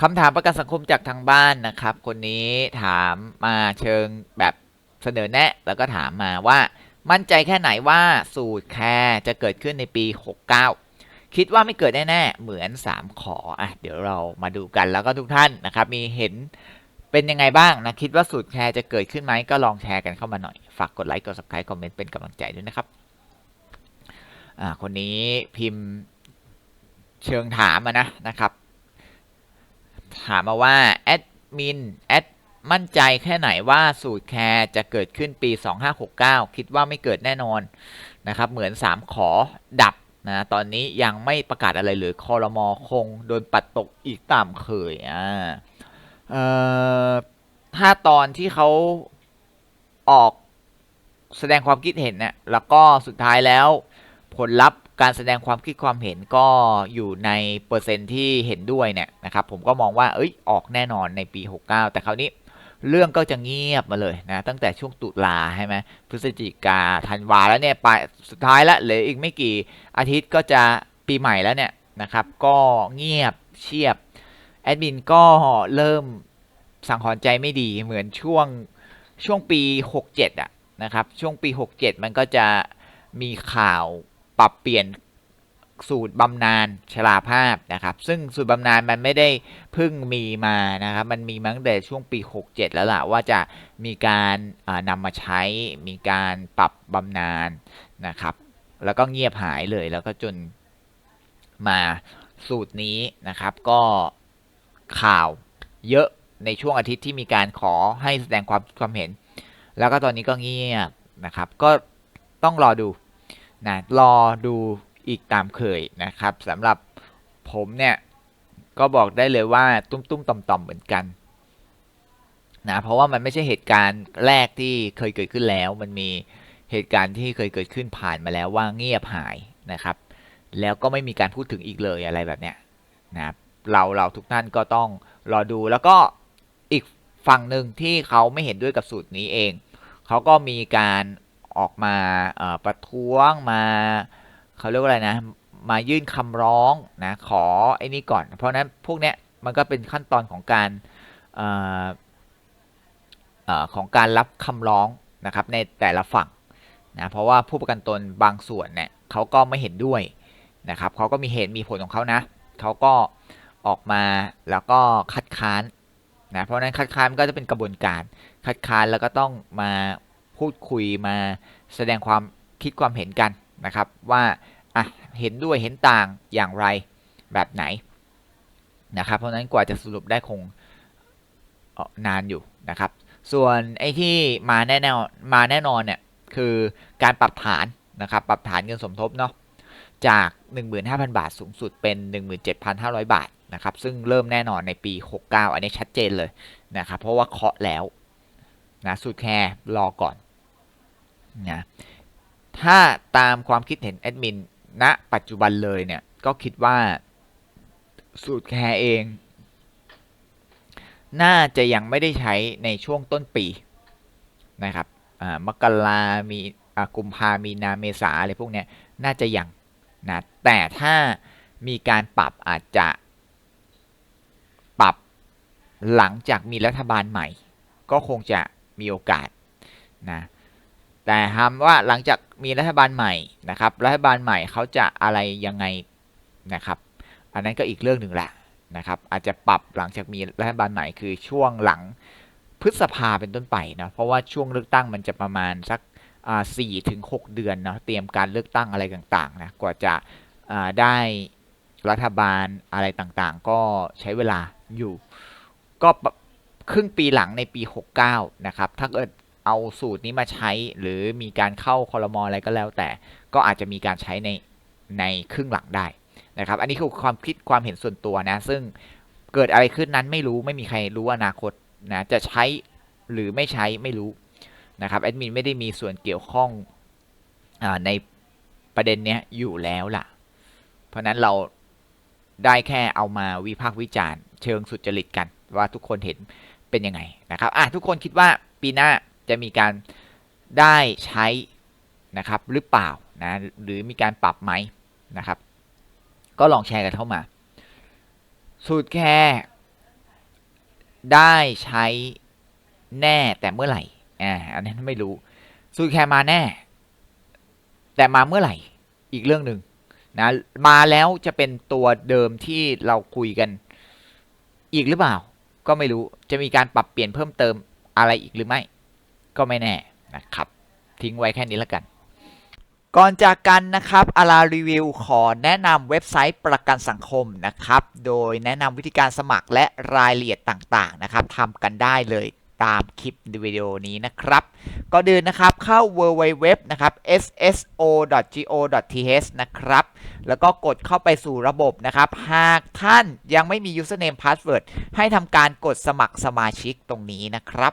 คำถามประกันสังคมจากทางบ้านนะครับ คนนี้ถามมาเชิงแบบเสนอแนะ แล้วก็ถามมาว่า มั่นใจแค่ไหนว่าสูตรแคร์จะเกิดขึ้นในปี 69 คิดว่าไม่เกิดแน่ๆเหมือน 3 ขออะเดี๋ยวเรามาดูกันแล้วก็ทุกท่านนะครับ มีเห็นเป็นยังไงบ้างนะคิดว่าสูตรแคร์จะเกิดขึ้นไหมก็ลองแชร์กันเข้ามาหน่อย ฝากกดไลค์กด subscribe คอมเมนต์เป็นกำลังใจด้วยนะครับอ่าคนนี้พิมพ์เชิงถามนะนะครับ ถามมาว่าแอดมินแอดมั่นใจแค่ไหนว่าสูตรแคร์จะเกิดขึ้นปี 2569 คิดว่าไม่เกิดแน่นอนนะครับ เหมือน 3 ขอดับนะตอนนี้ยังไม่ประกาศอะไรเลยคอรมอคงโดนปัดตกอีกตามเคยอ่าเอ่อถ้าตอนที่เขาออกแสดงความคิดเห็นเนี่ยแล้วก็สุดท้ายแล้วผลลัพธ์ การแสดงความคิดความเห็นก็อยู่ในเปอร์เซ็นต์ที่เห็นด้วยเนี่ยนะครับผมก็มองว่าเอ้ยออกแน่นอนในปี 69 แต่คราวนี้เรื่องก็จะเงียบมาเลยนะตั้งแต่ช่วงตุลาใช่ไหมพฤศจิกาธันวาแล้วเนี่ยไปสุดท้ายล้วเหลืออีกไม่กี่อาทิตย์ก็จะปีใหม่แล้วเนี่ยนะครับก็เงียบเชียบแอดมินก็เริ่มสังหรณ์ใจไม่ดีเหมือนช่วงช่วงปี 67อะนะครับช่วงปี 67 มันก็จะมีข่าว ปรับเปลี่ยนสูตรบำนาญชราภาพนะครับ ซึ่งสูตรบำนาญมันไม่ได้เพิ่งมีมานะครับ มันมีมาตั้งแต่ช่วงปี 67 แล้วล่ะว่าจะมีการนำมาใช้มีการปรับบำนาญนะครับ แล้วก็เงียบหายเลยแล้วก็จนมาสูตรนี้นะครับ ก็ข่าวเยอะในช่วงอาทิตย์ที่มีการขอให้แสดงความความเห็น แล้วก็ตอนนี้ก็เงียบนะครับ ก็ต้องรอดู นะรอดูอีกตามเคยนะครับสำหรับผมเนี่ย ก็บอกได้เลยว่าตุ้มตุ้มต่อมต่อมๆเหมือนกันนะเพราะว่ามันไม่ใช่เหตุการณ์แรกที่เคยเกิดขึ้นแล้ว มันมีเหตุการณ์ที่เคยเกิดขึ้นผ่านมาแล้วว่าเงียบหายนะครับ แล้วก็ไม่มีการพูดถึงอีกเลยอะไรแบบเนี้ยนะเราเราทุกท่านก็ต้องรอดูแล้วก็อีกฝั่งหนึ่งที่เขาไม่เห็นด้วยกับสูตรนี้เอง เขาก็มีการ ออกมาประท้วงมาเขาเรียกว่าอะไรนะ มายื่นคำร้องนะขอไอ้นี่ก่อน เพราะนั้นพวกเนี้ยมันก็เป็นขั้นตอนของการออของการรับคำร้องนะครับในแต่ละฝั่งนะเพราะว่าผู้ประกันตนบางส่วนเนี่ยเขาก็ไม่เห็นด้วยนะครับเขาก็มีเหตุมีผลของเขานะเขาก็ออกมาแล้วก็คัดค้านนะเพราะนั้นคัดค้านก็จะเป็นกระบวนการคัดค้านแล้วก็ต้องมา พูดคุยมาแสดงความคิดความเห็นกันนะครับ ว่าอะเห็นด้วยเห็นต่างอย่างไรแบบไหนนะครับ เพราะฉะนั้นกว่าจะสรุปได้คงออนานอยู่นะครับ ส่วนไอ้ที่มาแน่แนมาแน่นอนเนี่ยคือการปรับฐานนะครับปรับฐานเงินสมทบเนาะจาก 15,000 บาทสูงสุดเป็น 17,500 บาทนะครับ ซึ่งเริ่มแน่นอนในปี 69 อันนี้ชัดเจนเลยนะครับ เพราะว่าเคาะแล้วนะสูตรแคร์รอก่อน นะถ้าตามความคิดเห็นแอดมินณปัจจุบันเลยเนี่ย ก็คิดว่าสูตรแคร์เอง น่าจะยังไม่ได้ใช้ในช่วงต้นปีนะครับมกรามีกุมภามีนาเมษาอะไรพวกเนี้ยน่าจะยังนะแต่ถ้ามีการปรับอาจจะปรับหลังจากมีรัฐบาลใหม่ ก็คงจะมีโอกาสนะ แต่ถามว่าหลังจากมีรัฐบาลใหม่นะครับ รัฐบาลใหม่เขาจะอะไรยังไงนะครับ อันนั้นก็อีกเรื่องหนึ่งแหละนะครับ อาจจะปรับหลังจากมีรัฐบาลใหม่คือช่วงหลังพฤษภาเป็นต้นไปนะเพราะว่าช่วงเลือกตั้งมันจะประมาณสักสี่ถึงหกเดือนเนาะเตรียมการเลือกตั้งอะไรต่างๆนะกว่าจะอ่าได้รัฐบาลอะไรต่างๆ ก็ใช้เวลาอยู่ ก็ครึ่งปีหลังในปี 69 นะครับ ถ้าเกิด เอาสูตรนี้มาใช้ หรือมีการเข้าคอรมออะไรก็แล้ว แต่ก็อาจจะมีการใช้ในในครึ่งหลังได้นะครับ อันนี้คือความคิดความเห็นส่วนตัวนะ ซึ่งเกิดอะไรขึ้นนั้นไม่รู้ไม่มีใครรู้อนาคตนะจะใช้หรือไม่ใช้ไม่รู้นะครับแอดมินไม่ได้มีส่วนเกี่ยวข้องอในประเด็นเนี้ยอยู่แล้วล่ะ เพราะนั้นเราได้แค่เอามาวิพากษ์วิจารณ์ เชิงสุจริตกัน ว่าทุกคนเห็นเป็นยังไงนะครับอะทุกคนคิดว่าปีหน้า จะมีการได้ใช้นะครับหรือเปล่านะหรือมีการปรับไหมนะครับ ก็ลองแชร์กันเข้ามา สูตรแคร์ได้ใช้แน่แต่เมื่อไหร่อ่าอันนั้นไม่รู้ซูตรแคร์มาแน่ แต่มาเมื่อไหร่อีกเรื่องหนึ่งนะมาแล้วจะเป็นตัวเดิมที่เราคุยกันอีกหรือเปล่า ก็ไม่รู้จะมีการปรับเปลี่ยนเพิ่มเติมอะไรอีกหรือไม่ ก็ไม่แน่นะครับ ทิ้งไว้แค่นี้แล้วกันก่อนจากกันนะครับอารารีวิวขอแนะนำเว็บไซต์ประกันสังคมนะครับ โดยแนะนำวิธีการสมัครและรายละเอียดต่างๆนะครับทำกันได้เลยตามคลิปวิดีโอนี้นะครับก็เดินนะครับเข้า www นะครับ sso.go.th นะครับ แล้วก็กดเข้าไปสู่ระบบนะครับ หากท่านยังไม่มี username password ให้ทำการกดสมัครสมาชิกตรงนี้นะครับ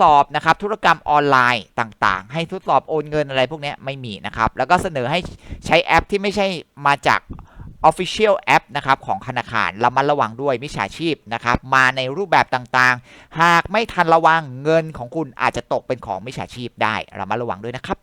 สอบนะครับธุรกรรมออนไลน์ต่างๆ ให้ทดสอบโอนเงินอะไรพวกนี้ไม่มีนะครับ แล้วก็เสนอให้ใช้แอปที่ไม่ใช่มาจาก Official App นะครับของธนาคารระมัดระวังด้วยมิจฉาชีพนะครับมาในรูปแบบต่างๆ หากไม่ทันระวังเงินของคุณอาจจะตกเป็นของมิจฉาชีพได้ระมัดระวังด้วยนะครับ